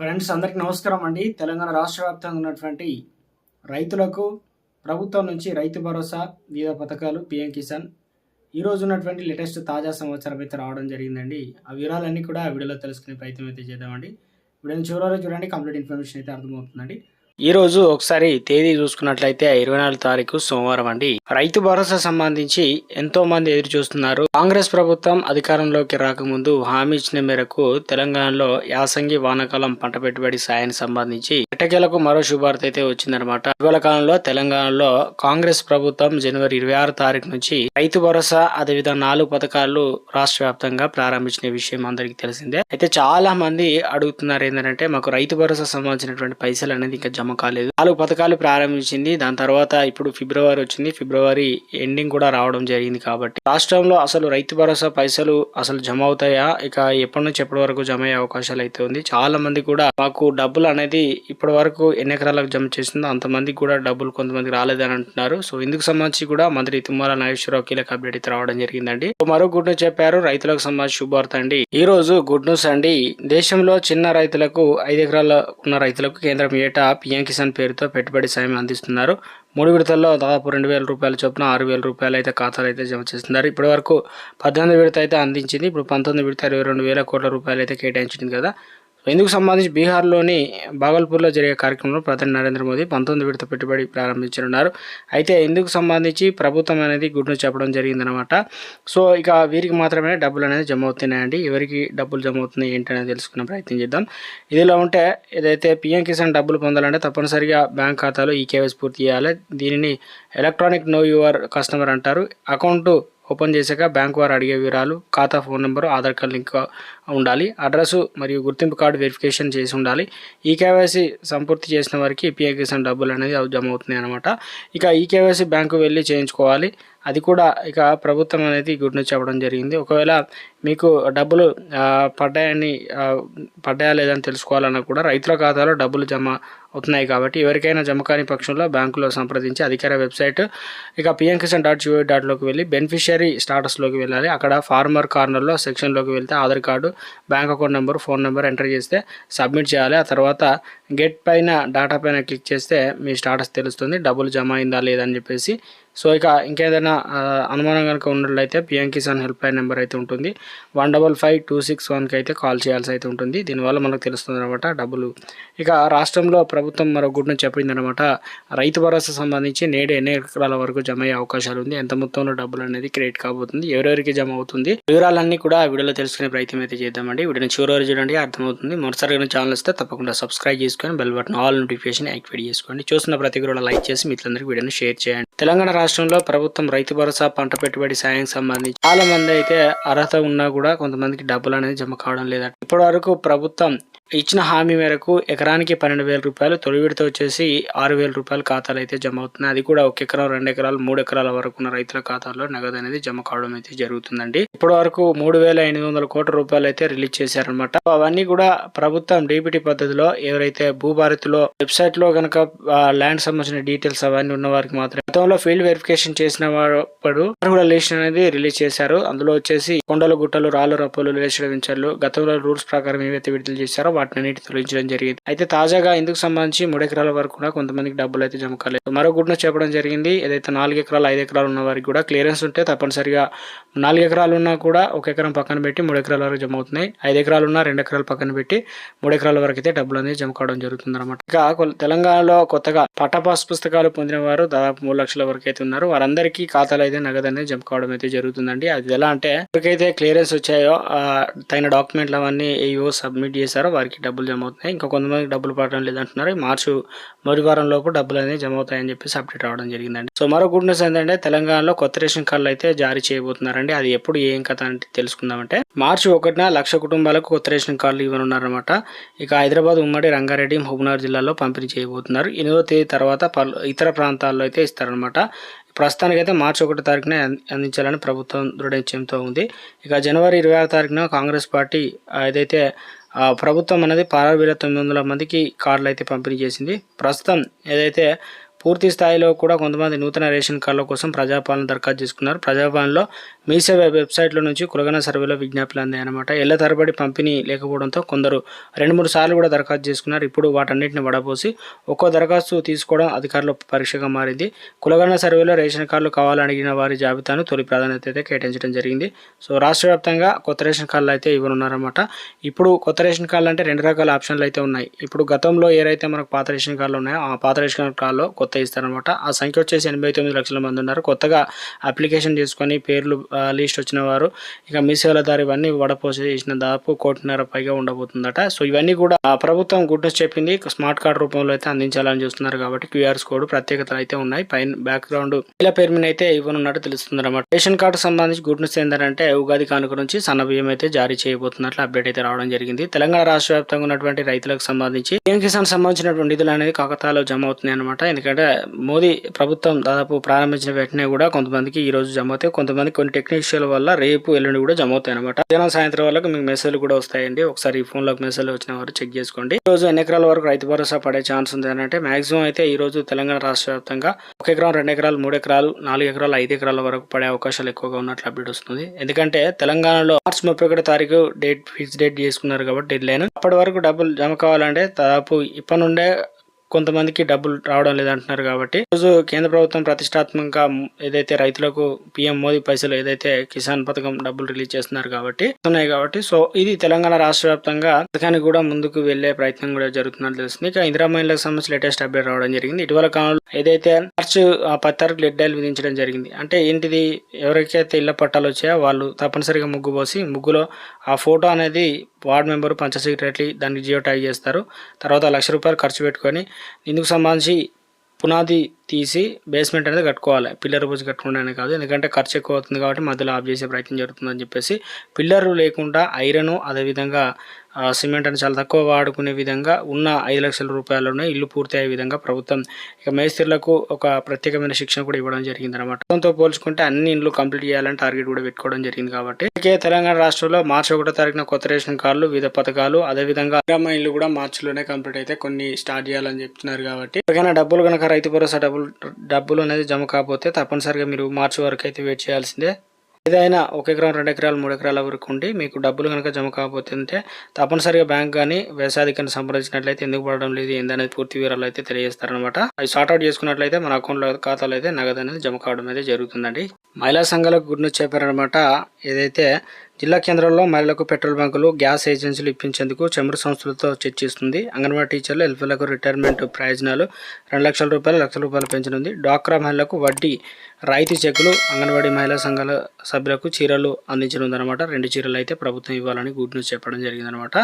Friends అందరికీ నమస్కారం అండి. తెలంగాణ రాష్ట్ర వ్యాప్తంగా ఉన్నటువంటి రైతులకు ప్రభుత్వం నుంచి రైతు భరోసా వివిధ పథకాలు పిఎం కిసాన్. ఈ రోజు ఉన్నటువంటి లేటెస్ట్ తాజా సమాచారం అయితే రావడం జరిగిందండి. ఆ వివరాలన్నీ కూడా ఆ వీడియోలో తెలుసుకునే ప్రయత్నం అయితే చేద్దామండి. వీడియోని చివరి చూడండి. కంప్లీట్ ఇన్ఫర్మేషన్ అయితే అర్థమవుతుందండి. ఈ రోజు ఒకసారి తేదీ చూసుకున్నట్లయితే ఇరవై నాలుగు తారీఖు సోమవారం అండి. రైతు భరోసా సంబంధించి ఎంతో మంది ఎదురు చూస్తున్నారు. కాంగ్రెస్ ప్రభుత్వం అధికారంలోకి రాకముందు హామీ ఇచ్చిన మేరకు తెలంగాణలో యాసంగి వానాకాలం పంట పెట్టుబడి సాయానికి సంబంధించి ఎట్టకేలకు మరో శుభార్త అయితే వచ్చిందనమాట ఇటీవల కాలంలో తెలంగాణలో కాంగ్రెస్ ప్రభుత్వం జనవరి ఇరవై ఆరు తారీఖు నుంచి రైతు భరోసా అదేవిధంగా నాలుగు పథకాలు రాష్ట్ర వ్యాప్తంగా ప్రారంభించిన విషయం అందరికీ తెలిసిందే. అయితే చాలా మంది అడుగుతున్నారు ఏంటంటే మాకు రైతు భరోసా సంబంధించినటువంటి పైసలు అనేది ఇంకా జమ కాలేదు. నాలుగు పథకాలు ప్రారంభించింది. దాని తర్వాత ఇప్పుడు ఫిబ్రవరి వచ్చింది. ఫిబ్రవరి ఎండింగ్ కూడా రావడం జరిగింది కాబట్టి. రాష్ట్రంలో అసలు రైతు భరోసా పైసలు అసలు జమ అవుతాయా? ఇక ఎప్పటి నుంచి ఎప్పటి వరకు జమ అయ్యే అవకాశాలు అయితే ఉంది? చాలా మంది కూడా మాకు డబ్బులు అనేది ఇప్పటి వరకు ఎన్ని ఎకరాలకు జమ చేసిందో అంతమందికి కూడా డబ్బులు కొంతమంది రాలేదని అంటున్నారు. సో ఇందుకు సంబంధించి కూడా మంత్రి తుమ్మల నాగేశ్వరరావు కీలక అప్డేట్ అయితే రావడం జరిగిందండి. మరో గుడ్ న్యూస్ చెప్పారు. రైతులకు సంబంధించి శుభార్త అండి. ఈ రోజు గుడ్ న్యూస్ అండి. దేశంలో చిన్న రైతులకు ఐదు ఎకరాల ఉన్న రైతులకు కేంద్రం ఏటా పిఎం కిసాన్ పేరుతో పెట్టుబడి సాయం అందిస్తున్నారు. మూడు విడతల్లో దాదాపు రెండు వేల రూపాయల చొప్పున ఆరు వేల రూపాయలు అయితే ఖాతాలు అయితే జమ చేస్తున్నారు. ఇప్పటి వరకు పద్దెనిమిది విడత అయితే అందించింది. ఇప్పుడు పంతొమ్మిది విడత ఇరవై రెండు వేల కోట్ల రూపాయలు అయితే కేటాయించింది కదా. ఇందుకు సంబంధించి బీహార్లోని భాగల్పూర్లో జరిగే కార్యక్రమంలో ప్రధాని నరేంద్ర మోదీ పంతొమ్మిది విడత పెట్టుబడి ప్రారంభించనున్నారు. అయితే ఇందుకు సంబంధించి ప్రభుత్వం అనేది గుడ్ను చెప్పడం జరిగిందనమాట సో ఇక వీరికి మాత్రమే డబ్బులు అనేది జమ అవుతున్నాయండి. ఎవరికి డబ్బులు జమ అవుతున్నాయి ఏంటి అనేది తెలుసుకునే ప్రయత్నం చేద్దాం. ఇదిలా ఉంటే ఏదైతే పిఎం కిసాన్ డబ్బులు పొందాలంటే తప్పనిసరిగా బ్యాంక్ ఖాతాలో ఈ కేవైసీ పూర్తి చేయాలి. దీనిని ఎలక్ట్రానిక్ నో యువర్ కస్టమర్ అంటారు. అకౌంట్ ఓపెన్ చేశాక బ్యాంక్ వారు అడిగే వివరాలు ఖాతా phone number Aadhaar card link ఉండాలి. అడ్రస్ మరియు గుర్తింపు కార్డు వెరిఫికేషన్ చేసి ఉండాలి. ఈ కేవైసీ సంపూర్తి చేసిన వారికి పిఐ కిసాన్ డబ్బులు అనేది జమ అవుతున్నాయి అనమాట ఇక ఈ కేవైసీ బ్యాంకు వెళ్ళి చేయించుకోవాలి. అది కూడా ఇక ప్రభుత్వం అనేది గుడ్ న్యూస్ చెప్పడం జరిగింది. ఒకవేళ మీకు డబ్బులు పడ్డాయని పడ్డాయా లేదని తెలుసుకోవాలన్నా కూడా రైతుల ఖాతాలో డబ్బులు జమ అవుతున్నాయి కాబట్టి ఎవరికైనా జమ కాని పక్షంలో బ్యాంకులో సంప్రదించి అధికార వెబ్సైట్ ఇక పిఎం కిసాన్ డాట్ జీఓ డాట్లోకి వెళ్ళి బెనిఫిషియరీ స్టాటస్లోకి వెళ్ళాలి. అక్కడ ఫార్మర్ కార్నర్లో సెక్షన్లోకి వెళ్తే Aadhaar card bank account number phone number enter చేస్తే సబ్మిట్ చేయాలి. ఆ తర్వాత గెట్ పైన డాటా పైన క్లిక్ చేస్తే మీ స్టాటస్ తెలుస్తుంది. డబ్బులు జమ అయిందా లేదని చెప్పేసి సో ఇక ఇంకేదైనా అనుమానం కనుక ఉన్నట్లయితే PM Kisan help line number అయితే ఉంటుంది. One double five two six వన్కి అయితే కాల్ చేయాల్సి అయితే ఉంటుంది. దీనివల్ల మనకు తెలుస్తుంది అనమాట డబ్బులు. ఇక రాష్ట్రంలో ప్రభుత్వం మరో గుడ్ను చెప్పింది అనమాట రైతు భరోసా సంబంధించి నేడు ఎన్ని ఎకరాల వరకు జమ అయ్యే అవకాశాలు ఉంది? ఎంత మొత్తంలో డబ్బులు అనేది క్రెడిట్ కాబోతుంది? ఎవరెవరికి జమ అవుతుంది? వివరాలన్నీ కూడా ఆ వీడియోలో తెలుసుకునే ప్రయత్నం అయితే చేద్దామండి. వీడియోని చివరి వరకు చూడండి అర్థమవుతుంది. మొదటిసారి ఛానల్ వస్తే తప్పకుండా సబ్స్క్రైబ్ చేసుకొని bell button all notification activate చేసుకోండి. చూస్తున్న ప్రతి కూడా లైక్ చేసి మిత్రులందరికీ వీడియోని షేర్ చేయండి. తెలంగాణ రాష్ట్రంలో ప్రభుత్వం రైతు భరోసా పంట పెట్టుబడి సాయం సంబంధించి చాలా మంది అయితే అర్హత ఉన్నా కూడా కొంతమందికి డబ్బులు అనేది జమ కావడం లేదంట. ఇప్పటి వరకు ప్రభుత్వం ఇచ్చిన హామీ మేరకు ఎకరానికి పన్నెండు వేల రూపాయలు తొలి విడత వచ్చేసి ఆరు వేల రూపాయలు ఖాతాలు అయితే జమ అవుతున్నాయి. అది కూడా ఒక ఎకరం రెండు ఎకరాలు మూడు ఎకరాల వరకు ఉన్న రైతుల ఖాతాల్లో నగదు అనేది జమ కావడం అయితే జరుగుతుందండి. ఇప్పటి వరకు మూడు వేల ఎనిమిది వందల కోట్ల రూపాయలు అయితే రిలీజ్ చేశారనమాట అవన్నీ కూడా ప్రభుత్వం డీబీటీ పద్ధతిలో ఎవరైతే భూభారతిలో వెబ్సైట్లో కనుక ల్యాండ్ సంబంధించిన డీటెయిల్స్ అవన్నీ ఉన్న వారికి మాత్రమే గతంలో ఫీల్డ్ వెరిఫికేషన్ చేసిన వాడు లిస్ట్ అనేది రిలీజ్ చేశారు. అందులో వచ్చేసి కొండలు గుట్టలు రాళ్ళు రప్పలు లేచిన గతంలో రూల్స్ ప్రకారం ఏవైతే విడుదల చేశారో వాటిని అన్నిటి తొలగించడం జరిగింది. అయితే తాజాగా ఇందుకు సంబంధించి మూడు ఎకరాల వరకు కూడా కొంతమందికి డబ్బులు అయితే జమ కాలేదు. మరో గుడ్ను చెప్పడం జరిగింది. ఏదైతే నాలుగు ఎకరాలు ఐదు ఎకరాలు ఉన్న వారికి కూడా క్లియరెన్స్ ఉంటే తప్పనిసరిగా నాలుగు ఎకరాలు ఉన్నా కూడా ఒక ఎకరం పక్కన పెట్టి మూడు ఎకరాల వరకు జమ అవుతున్నాయి. ఐదు ఎకరాలు ఉన్నా రెండు ఎకరాలు పక్కన పెట్టి మూడు ఎకరాల వరకు అయితే డబ్బులు అనేది జమ కావడం జరుగుతుంది అనమాట ఇక తెలంగాణలో కొత్తగా పట్టపాస్ పుస్తకాలు పొందిన వారు దాదాపు మూడు లక్షల వరకు అయితే ఉన్నారు. వారందరికీ ఖాతాలు అయితే నగదు అనేది జమ కావడం అయితే జరుగుతుందండి. అది ఎలా అంటే ఎవరికైతే క్లియరెన్స్ వచ్చాయో తగిన డాక్యుమెంట్లు అవన్నీ ఏవో సబ్మిట్ చేశారో వారికి డబ్బులు జమ అవుతున్నాయి ఇంకా కొంతమందికి డబ్బులు పడడం లేదంటున్నారు. మార్చి మొదటి వారం లోపు డబ్బులు అనేది జమ అవుతాయని చెప్పేసి అప్డేట్ రావడం జరిగిందండి. సో మరో గుడ్ న్యూస్ ఏంటంటే తెలంగాణలో కొత్త రేషన్ కార్డులు అయితే జారీ చేయబోతున్నారండి. అది ఎప్పుడు ఏం కథ అంటే తెలుసుకుందామంటే మార్చి ఒకటిన లక్ష కుటుంబాలకు కొత్త రేషన్ కార్డులు ఇవ్వనున్నారన్నమాట. ఇక హైదరాబాద్ ఉమ్మడి రంగారెడ్డి మహబూబ్నగర్ జిల్లాలో పంపిణీ చేయబోతున్నారు. ఎనిమిదో తేదీ తర్వాత పలు ఇతర ప్రాంతాల్లో అయితే ఇస్తారనమాట ప్రస్తుతానికైతే మార్చి ఒకటో తారీఖున అందించాలని ప్రభుత్వం దృఢ నిశ్చయంతో ఉంది. ఇక జనవరి ఇరవై ఆరు తారీఖున కాంగ్రెస్ పార్టీ ఏదైతే ప్రభుత్వం అనేది పదహారు వేల తొమ్మిది వందల మందికి కార్డులు అయితే పంపిణీ చేసింది. ప్రస్తుతం ఏదైతే పూర్తి స్థాయిలో కూడా కొంతమంది నూతన రేషన్ కార్డుల కోసం ప్రజాపాలన దరఖాస్తు చేసుకున్నారు. ప్రజాపాలనలో మీసేవ వెబ్సైట్లో నుంచి కులగన సర్వేలో విజ్ఞాపనలు అందాయన్నమాట. ఏళ్ళ తరబడి పంపిణీ లేకపోవడంతో కొందరు రెండు మూడు సార్లు కూడా దరఖాస్తు చేసుకున్నారు. ఇప్పుడు వాటన్నిటిని వడపోసి ఒక్కో దరఖాస్తు తీసుకోవడం అధికారుల పరీక్షగా మారింది. కులగన సర్వేలో రేషన్ కార్డులు కావాలని వారి జాబితాను తొలి ప్రాధాన్యత అయితే కేటాయించడం జరిగింది. సో రాష్ట్ర వ్యాప్తంగా కొత్త రేషన్ కార్డులు అయితే ఇవ్వనున్నారన్నమాట. ఇప్పుడు కొత్త రేషన్ కార్డులు అంటే రెండు రకాల ఆప్షన్లు అయితే ఉన్నాయి. ఇప్పుడు గతంలో ఏదైతే మనకు పాత రేషన్ కార్డులు ఉన్నాయో ఆ పాత రేషన్ కార్డులో కొత్త ఇస్తారనమాట. ఆ సంఖ్య వచ్చేసి ఎనభై తొమ్మిది లక్షల మంది ఉన్నారు. కొత్తగా అప్లికేషన్ చేసుకొని పేర్లు లిస్ట్ వచ్చిన వారు ఇక మీ సేవల దారి ఇవన్నీ వడపోసి చేసిన దాదాపు కోటిన్నర పైగా ఉండబోతుందట. సో ఇవన్నీ కూడా ప్రభుత్వం గుడ్ న్యూస్ చెప్పింది. స్మార్ట్ కార్డ్ రూపంలో అయితే అందించాలని చూస్తున్నారు కాబట్టి క్యూఆర్స్ కోడ్ ప్రత్యేకతలు అయితే ఉన్నాయి. పైన బ్యాక్గ్రౌండ్ ఇలా పేరు మీద అయితే ఇవ్వనున్నట్టు తెలుస్తుంది అనమాట రేషన్ కార్డు సంబంధించి గుడ్ న్యూస్ ఏంటంటే ఉగాది కానుక నుంచి సన్నబియ్యం అయితే జారీ చేయబోతున్నట్లు అప్డేట్ అయితే రావడం జరిగింది. తెలంగాణ రాష్ట్ర వ్యాప్తంగా ఉన్నటువంటి రైతులకు సంబంధించి పిఎం కిసాన్ సంబంధించినటువంటి నిధులు అనేది కాకతాలో జమ అవుతున్నాయి అనమాట ఎందుకంటే మోదీ ప్రభుత్వం దాదాపు ప్రారంభించిన వెంటనే కూడా కొంతమందికి ఈ రోజు జమ అవుతాయి. కొంతమంది కొన్ని టెక్నీషియల్ వల్ల రేపు ఎల్లుండి కూడా జమ అవుతాయి అనమాట మధ్యాహ్నం సాయంత్రం వరకు మీకు మెసేజ్లు కూడా వస్తాయండి. ఒకసారి ఈ ఫోన్లోకి మెసేజ్ వచ్చిన వారు చెక్ చేసుకోండి. ఈ రోజు ఎన్ని ఎకరాల వరకు రైతు భరోసా పడే ఛాన్స్ ఉంది అంటే మాక్సిమం అయితే ఈ రోజు తెలంగాణ రాష్ట్ర వ్యాప్తంగా ఒక ఎకరం రెండు ఎకరాలు మూడు ఎకరాలు నాలుగు ఎకరాలు ఐదు ఎకరాల వరకు పడే అవకాశాలు ఎక్కువగా ఉన్నట్లు అప్డేట్ వస్తుంది. ఎందుకంటే తెలంగాణలో మార్చి ముప్పై ఒకటి తారీఖు డేట్ ఫిక్స్ డేట్ చేసుకున్నారు కాబట్టి డెడ్ లైన్ అప్పటి వరకు డబ్బులు జమ కావాలంటే దాదాపు ఇప్పటి నుండే కొంతమందికి డబ్బులు రావడం లేదంటున్నారు కాబట్టి రోజు కేంద్ర ప్రభుత్వం ప్రతిష్టాత్మకంగా ఏదైతే రైతులకు పిఎం మోదీ పైసలు ఏదైతే కిసాన్ పథకం డబ్బులు రిలీజ్ చేస్తున్నారు కాబట్టి ఉన్నాయి కాబట్టి సో ఇది తెలంగాణ రాష్ట్ర వ్యాప్తంగా పథకానికి కూడా ముందుకు వెళ్ళే ప్రయత్నం కూడా జరుగుతున్నట్టు తెలుస్తుంది. ఇక ఇందిరా మహిళలకు సంబంధించి లేటెస్ట్ అప్డేట్ రావడం జరిగింది. ఇటీవల కాలంలో ఏదైతే మార్చ్ ఆ పది తారీఖు డెడ్ విధించడం జరిగింది. అంటే ఏంటిది? ఎవరికైతే ఇళ్ళ పట్టాలు వచ్చాయో వాళ్ళు తప్పనిసరిగా ముగ్గు పోసి ముగ్గులో ఆ ఫోటో అనేది వార్డ్ మెంబరు పంచ సెక్రటరీ దానికి జియో ట్యాగ్ చేస్తారు. తర్వాత లక్ష రూపాయలు ఖర్చు పెట్టుకొని ఇందుకు సంబంధించి పునాది తీసి బేస్మెంట్ అనేది కట్టుకోవాలి. పిల్లర్ పోసి కట్టుకోవడానికి కాదు. ఎందుకంటే ఖర్చు ఎక్కువ అవుతుంది కాబట్టి మధ్యలో ఆఫ్ చేసే ప్రయత్నం జరుగుతుందని చెప్పేసి పిల్లర్ లేకుండా ఐరన్ అదేవిధంగా సిమెంట్ అని చాలా తక్కువ వాడుకునే విధంగా ఉన్న ఐదు లక్షల రూపాయలలోనే ఇల్లు పూర్తి అయ్యే విధంగా ప్రభుత్వం ఇక మేస్త్రీలకు ఒక ప్రత్యేకమైన శిక్షణ కూడా ఇవ్వడం జరిగింది అనమాట దాంతో పోల్చుకుంటే అన్ని ఇండ్లు కంప్లీట్ చేయాలని టార్గెట్ కూడా పెట్టుకోవడం జరిగింది కాబట్టి. ఇకే తెలంగాణ రాష్ట్రంలో మార్చి ఒకటో తారీఖున కొత్త రేషన్ కార్డులు వివిధ పథకాలు అదేవిధంగా గ్రామ ఇల్లు కూడా మార్చిలోనే కంప్లీట్ అయితే కొన్ని స్టార్ట్ చేయాలని చెప్తున్నారు కాబట్టి. ఎవరికైనా డబ్బులు కనుక రైతు భరోసా డబ్బులు డబ్బులు అనేది జమ కాకపోతే తప్పనిసరిగా మీరు మార్చి వరకు అయితే వెయిట్ చేయాల్సిందే. ఏదైనా ఒక ఎకరం రెండు ఎకరాలు మూడు ఎకరాల వరకు ఉండి మీకు డబ్బులు కనుక జమ కాకపోతుంటే తప్పనిసరిగా బ్యాంక్ కానీ వ్యవసాయాధికారిని సంప్రదించినట్లయితే ఎందుకు పడడం లేదు ఏందనేది పూర్తి వివరాలు అయితే తెలియజేస్తారనమాట అవి సార్ట్ అవుట్ చేసుకున్నట్లయితే మన అకౌంట్లో ఖాతాలో అయితే నగదు అనేది జమ కావడం అయితే జరుగుతుందండి. మహిళా సంఘాలకు గుడ్ న్యూస్ చెప్పారనమాట ఏదైతే జిల్లా కేంద్రంలో మహిళలకు పెట్రోల్ బంకులు గ్యాస్ ఏజెన్సీలు ఇప్పించేందుకు చమురు సంస్థలతో చర్చిస్తుంది. అంగన్వాడీ టీచర్లు ఎల్పీలకు రిటైర్మెంట్ ప్రయోజనాలు రెండు లక్షల రూపాయలు లక్ష రూపాయలు పెంచనుంది. డ్వాక్రా మహిళలకు వడ్డీ రాయితీ చెక్కులు అంగన్వాడీ మహిళా సంఘాల సభ్యులకు చీరలు అందించనుందనమాట రెండు చీరలు అయితే ప్రభుత్వం ఇవ్వాలని గుడ్ న్యూస్ చెప్పడం జరిగిందనమాట